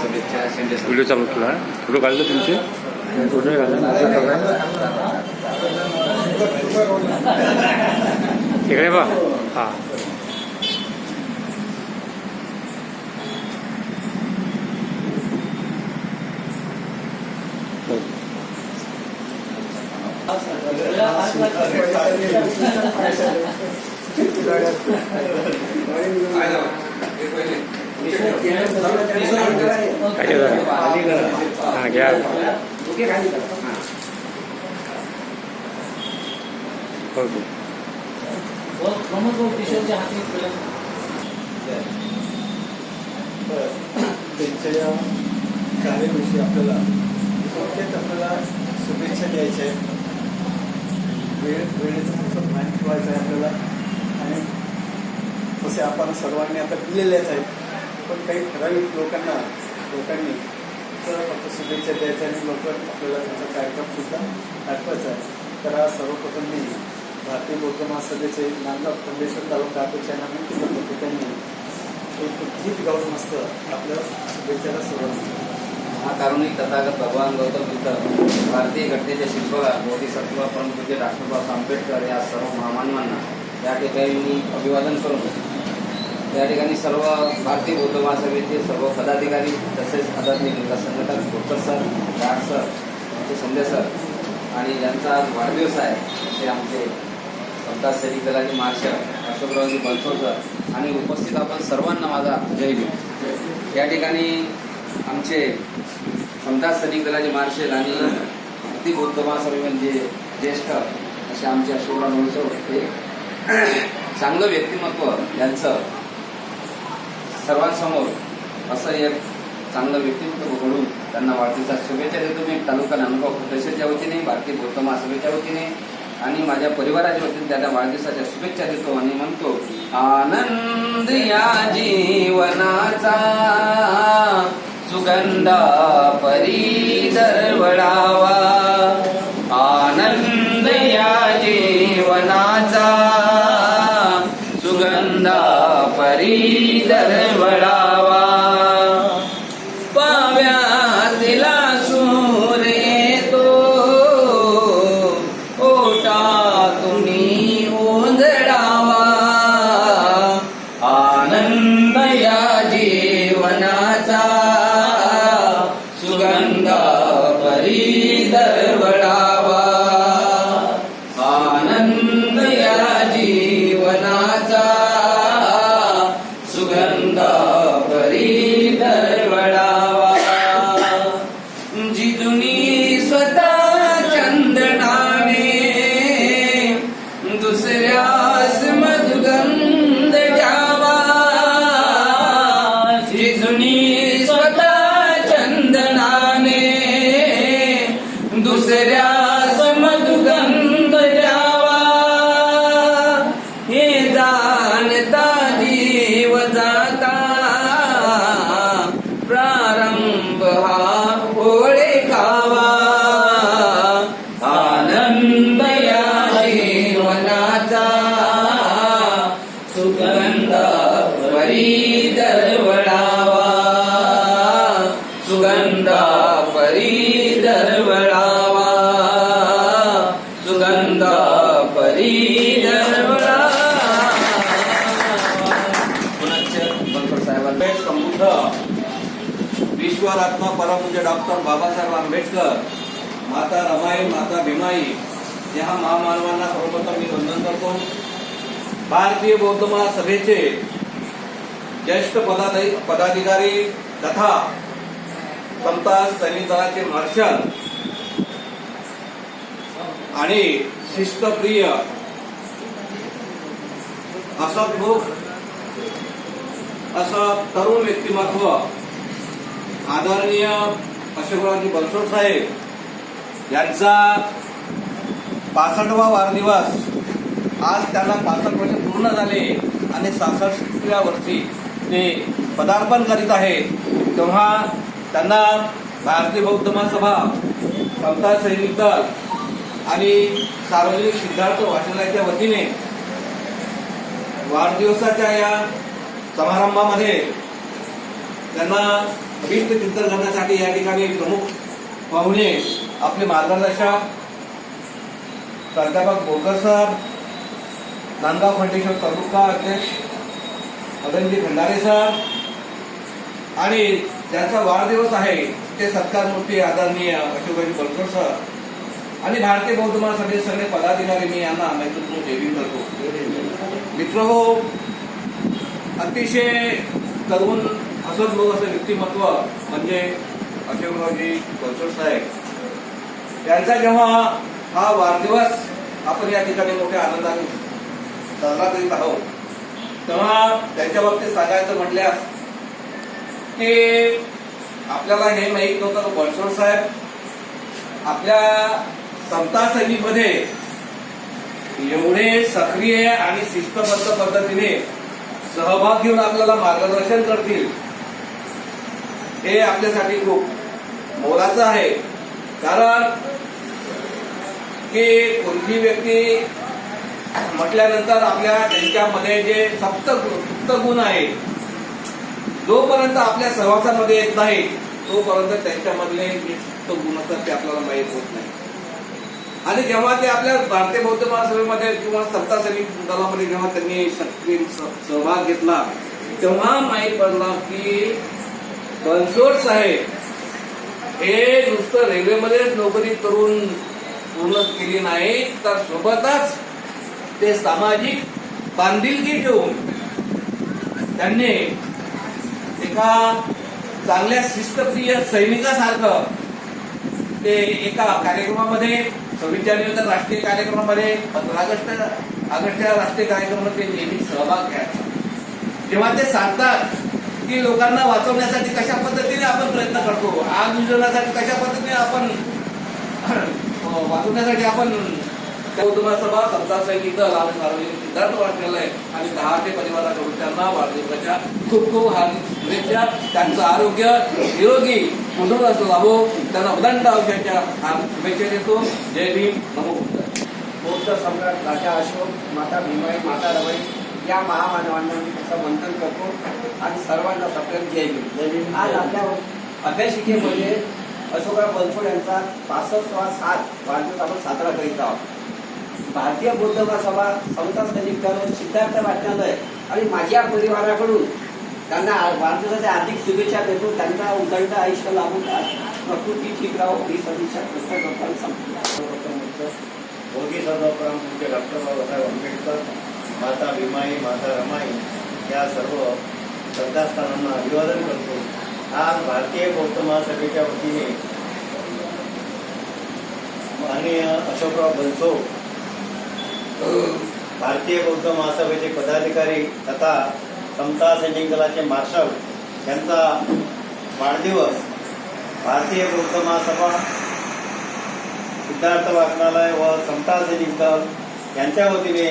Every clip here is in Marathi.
शुभेच्छा शिंदे सर व्हिडिओ चालू केला फोटो काढले तुमचे फोटो काढले इकडे बा हां काय हां घ्या ओके प्रमोद भाऊ काय हाती घ्या त्यांच्या या कार्याविषयी आपल्याला थोडक्यात आपल्याला शुभेच्छा द्यायच्या आहेत वेळ वेळेचं फक्त माहीत ठेवायचं आहे आपल्याला आणि तसे आपण सर्वांनी आता दिलेलेच आहेत पण काही ठराविक लोकांना लोकांनी तर फक्त शुभेच्छा द्यायच्या आणि लोक आपल्याला त्यांचा कार्यक्रम सुद्धा दाखवायचा आहे तर आज सर्वप्रथम मी भारतीय बौद्ध महासभेचे नांदगाव खंडेश्वर तालुका अध्यक्षांना नामून करतो होतं त्यांनी एक गीत गाऊन मस्त आपल्या शुभेच्छाला सुरुवात केली. महाकारुणिक तथागत भगवान गौतम बुद्ध भारतीय घटनेचे शिल्पकार बोधिसत्व परमपूज्य डॉक्टर आंबेडकर या सर्व महामानवांना या ठिकाणी मी अभिवादन करून या ठिकाणी सर्व भारतीय बौद्ध महासभेचे सर्व पदाधिकारी तसेच आध्यात्मिक विकास संघटक डॉक्टर सर गाड सर आमचे संध्या सर आणि ज्यांचा आज वाढदिवस आहे ते आमचे समता सैनिक दलाचे मार्शल अशोकरावजी बनसोडकर आणि उपस्थित आपण सर्वांना माझा जय भीम. या ठिकाणी आमचे समदास सैनिक दलाचे मार्शल आणि भारतीय बौद्ध महासभे म्हणजे ज्येष्ठ असे आमचे अशोकराव बनसोड हे चांगलं व्यक्तिमत्व यांचं सर्वांसमोर असं एक चांगलं व्यक्तिमत्व घडून त्यांना वाढदिवसा शुभेच्छा देतो. मी तालुका नांदगाव प्रदेशाच्या वतीने भारतीय बौद्ध महासभेच्या वतीने आणि माझ्या परिवाराच्या वतीने त्यांना वाढदिवसाच्या शुभेच्छा देतो आणि म्हणतो आनंद या जीवनाचा सुगंधा परी दरवडा परी दरवळावा विश्वरत्न परमपूज्य डॉक्टर बाबासाहेब आंबेडकर माता रमाई माता भीमाई या महामानवांना सर्वप्रथम मी वंदन करतो. भारतीय बौद्ध महासभेचे ज्येष्ठ पदाधि पदाधिकारी तथा समता सैनिक दलाचे मार्शल आणि शिस्तप्रिय हसतमुख असं तरुण व्यक्तिमत्व आदरणीय अशोकरावजी बनसोड साहेब यांचा पासष्टवा वाढदिवस आज त्यांना पासष्ट वर्ष पूर्ण झाले आणि सहासष्टव्या वर्षी ते पदार्पण करीत आहेत. तेव्हा त्यांना भारतीय बौद्ध महासभा समता सैनिक दल आणि सार्वजनिक सिद्धार्थ वाचनालयाच्या वतीने वाढदिवसाच्या या समारंभामध्ये त्यांना अभिष्ट चिंतन करण्यासाठी या ठिकाणी प्रमुख पाहुणे आपले मार्गदर्शक प्राध्यापक बोरकर सर नांदगाव फाउंडेशन तालुका अध्यक्ष मदनजी खंडारे सर आणि ज्यांचा वाढदिवस आहे ते सत्कार मूर्ती आदरणीय अशोकजी बलकर सर. आणि भारतीय बौद्ध महासभेचे सगळे पदाधिकारी मी यांना मैत्रीपूर्ण देवी करतो. मित्र हो अतिशय तरुण असंच लोक असं व्यक्तिमत्व म्हणजे अशोकरावजी बलकर साहेब त्यांचा जेव्हा हा वाढदिवस आपण या ठिकाणी मोठ्या आनंदाने साजरा करीत आहोत तेव्हा त्यांच्या बाबतीत सांगायचं म्हटल्यास की आपल्याला हे माहीत नव्हतं की बळसोड साहेब आपल्या समता सैनिकमध्ये एवढे सक्रिय आणि शिस्तबद्ध पद्धतीने सहभाग घेऊन आपल्याला मार्गदर्शन करतील. हे आपल्यासाठी खूप मोलाचं आहे. कारण की कोणती व्यक्ती म्हटल्यानंतर आपल्या त्यांच्यामध्ये जे सप्त सुप्त गुण आहे जोपर्यंत आपल्या सहवासामध्ये येत नाही तोपर्यंत त्यांच्यामधले जे सुप्त गुण असतात ते आपल्याला माहीत होत नाही आणि जेव्हा ते आपल्या भारतीय बौद्ध महासभेमध्ये किंवा सत्ता सैनिक दलामध्ये जेव्हा त्यांनी सक्रिय सहभाग घेतला तेव्हा माहीत पडला की बनसोड साहेब हे नुसतं रेल्वेमध्येच नोकरी करून पूर्ण केली नाही तर सोबतच ते सामाजिक बांधिलकी ठेवून त्यांनी एका चांगल्या शिस्तप्रिय सैनिकासारखं ते एका कार्यक्रमामध्ये सव्वीस जानेवारीच्या राष्ट्रीय कार्यक्रमामध्ये पंधरा ऑगस्ट ऑगस्टच्या राष्ट्रीय कार्यक्रमामध्ये ते नेहमी सहभाग घ्यायचा. जेव्हा ते सांगतात की लोकांना वाचवण्यासाठी कशा पद्धतीने आपण प्रयत्न करतो? आग विझवण्यासाठी कशा पद्धतीने आपण वाचवण्यासाठी आपण सभा समता सैनिक दल आणि सार्वजनिक सिद्धांत वाटलेला आहे आणि दहा ते परिवाराकडून त्यांना वाढदिवसाच्या खूप खूप हार्दिक शुभेच्छा. त्यांचं आरोग्य निरोगी कुटुंब असं लाभो. त्यांना उदंड आयुष्याच्या हार्दिक शुभेच्छा देतो. जय भीम. नमो बुद्ध. बौद्ध सम्राट राजा अशोक माता भीमाई माता रमाई या महामानवांना मी त्याचं वंदन करतो आणि सर्वांना सप्रेम जय भीम. आज आपल्या अभ्यासिकेमध्ये अशोकराव बनसोड यांचा पासष्टवा सात वाढदिवस आपण साजरा करीत आहोत. भारतीय बौद्ध महासभा समता दल सिद्धार्थ वाचनालय आणि माझ्या परिवाराकडून त्यांना वाढदिवसाच्या हार्दिक शुभेच्छा देतो. त्यांचा उदंड आयुष्य लाभून प्रकृती ठीक राहो ही सदिच्छा कृष्ण करताना संपली. बोधी सर्वप्रथम पूज्य डॉक्टर बाबासाहेब आंबेडकर माता भीमाई माता रमाई या सर्व श्रद्धास्थानांना अभिवादन करतो. आज भारतीय बौद्ध महासभेच्या वतीने माननीय अशोकराव बनसो भारतीय बौद्ध महासभेचे पदाधिकारी तथा समता सैनिक दलाचे मार्शल यांचा वाढदिवस भारतीय बौद्ध महासभा सिद्धार्थ वाचनालय व समता सैनिक दल यांच्या वतीने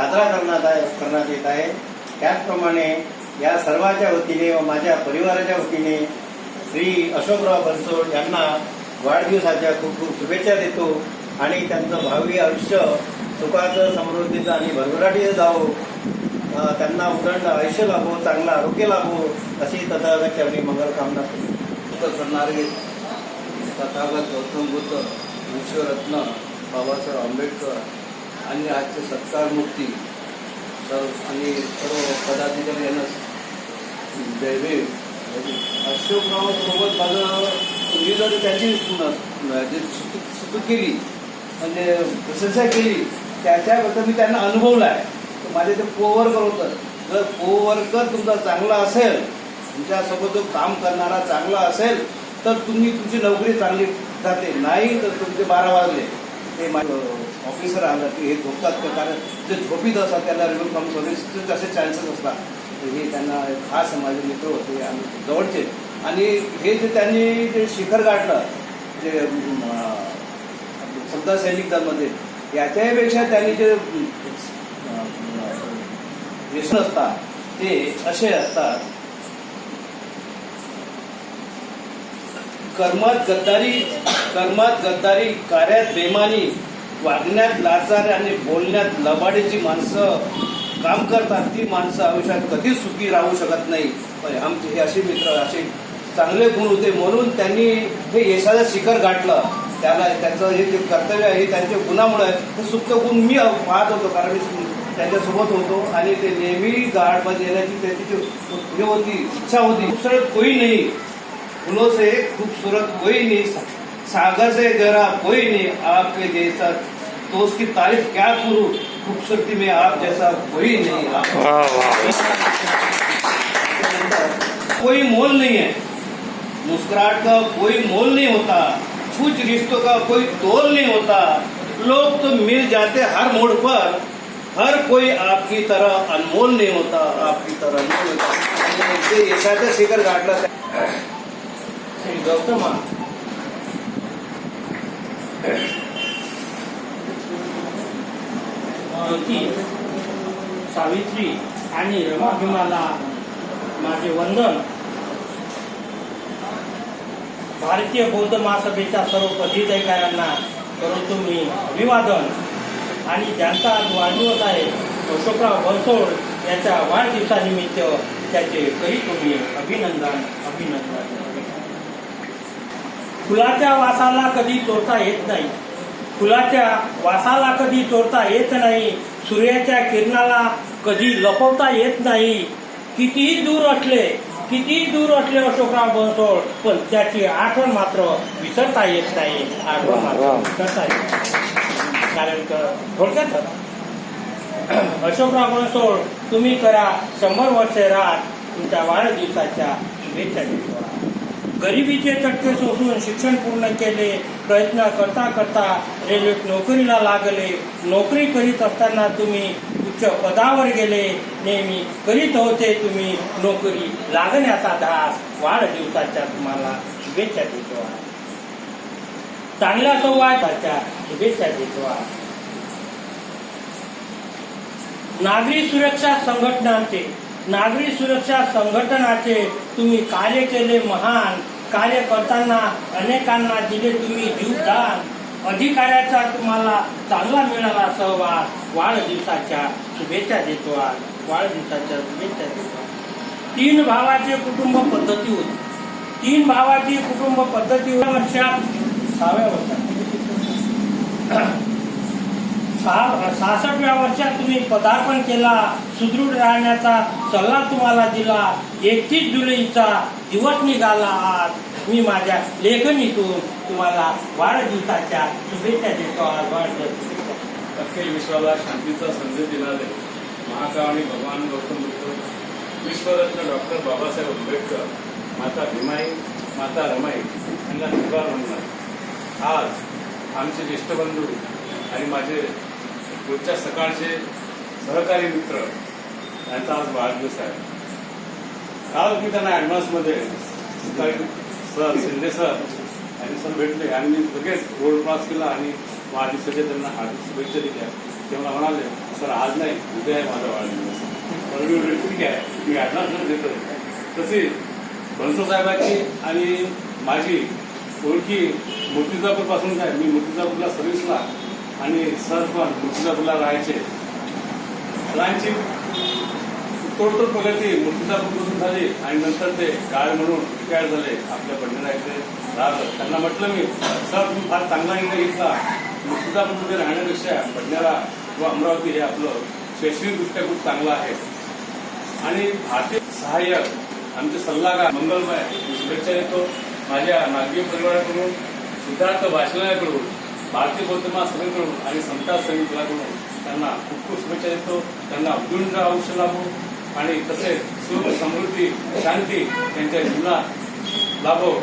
साजरा करण्यात करण्यात येत आहे. त्याचप्रमाणे या सर्वांच्या वतीने व माझ्या परिवाराच्या वतीने श्री अशोकराव बनसोड यांना वाढदिवसाच्या खूप खूप शुभेच्छा देतो आणि त्यांचं भावी आयुष्य सुखाचं समृद्धीचं आणि भरभराटीचं जावो. त्यांना उदंड आयुष्य लाभो चांगलं आरोग्य लाभो अशी तथागत चरणी मंगल कामना करणारे तथागत गौतम बुद्ध विश्वरत्न बाबासाहेब आंबेडकर आणि आजचे सत्कार मुक्ती सर्व आणि सर्व पदाधिकारी यांना जयभीम अशोकराव सोबत माझं मी जर त्याची न- स्तुती केली म्हणजे प्रशंसा केली त्याच्याबद्दल मी त्यांना अनुभवला आहे. तर माझे ते कोवर्कर होतं. जर कोवर्कर तुमचा चांगला असेल तुमच्यासोबत जो काम करणारा चांगला असेल तर तुम्ही तुमची नोकरी चांगली जाते. नाही तर तुमचे बारा वाजले. ते माझं ऑफिसर आलं की हे झोपतात का? कारण जे झोपीत असतात त्याला रिव्ह्यू फ्रॉम सर्व्हिस तसे चान्सेस असतात. तर हे त्यांना खास माझे मित्र होते आणि जवळचे. आणि हे जे त्यांनी जे शिखर गाठलं जे अं, समजा सैनिक दलमध्ये याच्यापेक्षा त्यांनी जे व्यसन असतात ते असे असतात. कर्मात गद्दारी कर्मात गद्दारी कार्यात बेमानी वागण्यात लाचार आणि बोलण्यात लबाडीची माणसं काम करतात ती माणसं आयुष्यात कधीच सुखी राहू शकत नाही. म्हणजे आमचे हे असे मित्र असे चांगले गुण होते म्हणून त्यांनी हे यशाचं शिखर गाठलं. त्याला त्याचं हे जे कर्तव्य आहे त्यांच्या गुणामुळे हे सुप्त गुण मी पाहत होतो कारण मी त्यांच्यासोबत होतो आणि ते नेहमी गाडमध्ये येण्याची त्याची जी हे होती इच्छा होती. सरळ कोई नाही. फूलों से खूबसूरत कोई नहीं. सागर से गहरा कोई नहीं आपके जैसा। तो उसकी तारीफ़ क्या करूँ? खूबसूरती में आप जैसा कोई नहीं आप कोई मोल नहीं है। मुस्कुराहट का कोई मोल नहीं होता कुछ रिश्तों का कोई तोल नहीं होता। लोग तो मिल जाते हर मोड़ पर हर कोई आपकी तरह अनमोल नहीं होता आपकी तरह नहीं होता। यशाचं शिखर गाठलं श्री गौतमा सावित्री आणि रमाभिमाला माझे वंदन. भारतीय बौद्ध महासभेच्या सर्व पदाधिकाऱ्यांना करतो मी अभिवादन. आणि ज्यांचा आज वाढदिवस आहे अशोकराव बनसोड याच्या वाढदिवसानिमित्त त्याचे कही तुम्ही अभिनंदन अभिनंदन. फुलाच्या वासाला कधी चोरता येत नाही. फुलाच्या वासाला कधी चोरता येत नाही. सूर्याच्या किरणाला कधी लपवता येत नाही. कितीही दूर असले कितीही दूर असले अशोकराव बनसोड पण त्याची आठवण मात्र विसरता येत नाही. आठवण मात्र विसरता येत नाही. कारण थोडक्यात अशोकराव बनसोड तुम्ही करा शंभर वर्षे राहत. तुमच्या वाढदिवसाच्या शुभेच्छा देतो. गरिबीचे चटके सोसून शिक्षण पूर्ण केले प्रयत्न करता करता रेल्वेत नोकरीला लागले. नोकरी करीत असताना तुम्ही उच्च पदावर गेले. नेहमी करीत होते तुम्ही नोकरी. लागण्याचा धास वाढदिवसाच्या तुम्हाला शुभेच्छा देतो चांगल्या संवादाच्या शुभेच्छा देतो नागरी सुरक्षा संघटनांचे नागरी सुरक्षा संघटनाचे तुम्ही कार्य केले महान. कार्य करताना अनेकांना दिले तुम्ही जीवदान अधिकाऱ्याचा तुम्हाला चांगला मिळाला सहवास वाढदिवसाच्या शुभेच्छा देतो आज. वाढदिवसाच्या शुभेच्छा देतो तीन भावाचे कुटुंब पद्धती होती. तीन भावाची कुटुंब पद्धती वर्षात सहाव्या वर्षात. सहा सहासष्टव्या वर्षात तुम्ही पदार्पण केला सुदृढ राहण्याचा सल्ला तुम्हाला दिला एकतीस जुलैचा दिवस निघाला आज. मी माझ्या लेखनीतून तुम्हाला वाढदिवसाच्या शुभेच्छा देतो आज. वाढदिवस अखिल विश्वाला शांतीचा संदेश दिला आहे महाकावणी भगवान गौतम बुद्ध विश्वरत्न डॉक्टर बाबासाहेब आंबेडकर माता भीमाई माता रमाई यांना निभार म्हणणार आज आमचे ज्येष्ठ बंधू आणि माझे रोजच्या सकाळचे सहकारी मित्र यांचा आज वाढदिवस आहे. काल मी त्यांना ॲडव्हान्समध्ये मध्ये सर शिंदे सर आणि सर भेटले. आणि मी लगेच रोड क्रॉस केला आणि वाढदिवसाच्या त्यांना हार्दिक शुभेच्छा दिल्या. तेव्हा म्हणाले सर आज नाही उद्या आहे माझा वाढदिवस. पण मी म्हटलं, ठीक आहे मी ॲडव्हान्स देतो तसेच बनसो साहेबांची आणि माझी ओळखी मूर्तिजापूरपासून आहे मी मूर्तिजापूरला सर्व्हिसला आणि सर पण मूर्तिजापूरला राहायचे. मुलांची तोडतोड प्रगती मूर्तिजापूरपासून झाली आणि नंतर ते गाळ म्हणून रिटायर झाले. आपल्या बंडला इथे राहत त्यांना म्हटलं मी सर तुम्ही फार चांगला निर्णय घेतला. मूर्तिजापूरमध्ये राहण्यापेक्षा बडण्याला किंवा अमरावती हे आपलं शैक्षणिकदृष्ट्या खूप चांगलं आहे. आणि भारतीय सहाय्यक आमचे सल्लागार मंगलमय शुभेच्छा देतो. माझ्या नागरिक परिवाराकडून सिद्धार्थ वाचनालयाकडून भारतीय बौद्ध महासभेकडून आणि समता समितीकडून त्यांना खूप खूप शुभेच्छा देतो. त्यांना उदुंड आयुष्य लाभो आणि तसेच सुख समृद्धी शांती त्यांच्या जीवनात लाभो.